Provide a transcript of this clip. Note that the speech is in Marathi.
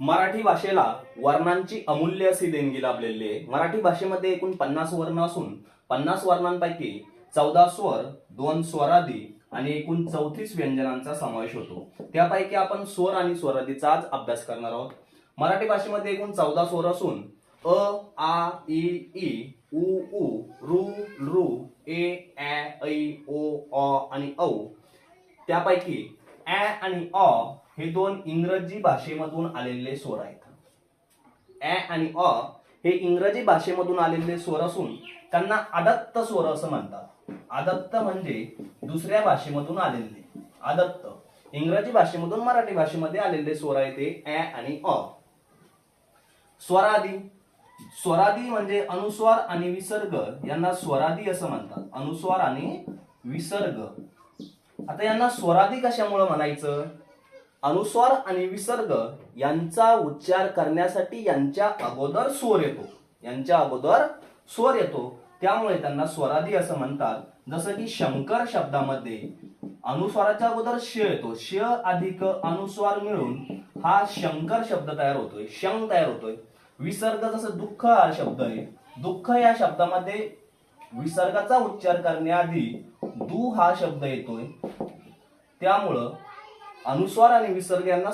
मराठी भाषेला वर्णांची अमूल्य अशी देणगी लाभलेली आहे. मराठी भाषेमध्ये एकूण पन्नास वर्ण असून पन्नास वर्णांपैकी चौदा स्वर दोन स्वरादी आणि एकूण चौतीस व्यंजनांचा समावेश होतो. त्यापैकी आपण स्वर आणि स्वरादीचा आज अभ्यास करणार आहोत. मराठी भाषेमध्ये एकूण चौदा स्वर असून अ आ इ ई उ उ ऋ रू ए ऍ ऐ ओ अ आणि औ. त्यापैकी ॲ आणि अ हे दोन इंग्रजी भाषेमधून आलेले स्वर आहेत. ए आणि अ हे इंग्रजी भाषेमधून आलेले स्वर असून त्यांना आदत्त स्वर असं म्हणतात. आदत्त म्हणजे दुसऱ्या भाषेमधून आलेले. आदत्त. इंग्रजी भाषेमधून मराठी भाषेमध्ये आलेले स्वर आहे ते ऍ आणि अ. स्वरादी. स्वरादी म्हणजे अनुस्वार आणि विसर्ग. यांना स्वरादी असं म्हणतात. अनुस्वार आणि विसर्ग. आता यांना स्वरादी कशामुळे म्हणायचं? अनुस्वार आणि विसर्ग यांचा उच्चार करण्यासाठी यांच्या अगोदर स्वर येतो. यांच्या अगोदर स्वर येतो. त्यामुळे त्यांना स्वरादी असं म्हणतात. जसं की शंकर शब्दामध्ये अनुस्वाराच्या अगोदर श येतो. श अधिक अनुस्वार मिळून हा शंकर शब्द तयार होतोय. शंग तयार होतोय. विसर्ग जसं दुःख हा शब्द आहे. दुःख या शब्दामध्ये विसर्गाचा उच्चार करण्याआधी दु हा शब्द येतोय. त्यामुळं अनुस्वार आणि विसर्ग यांना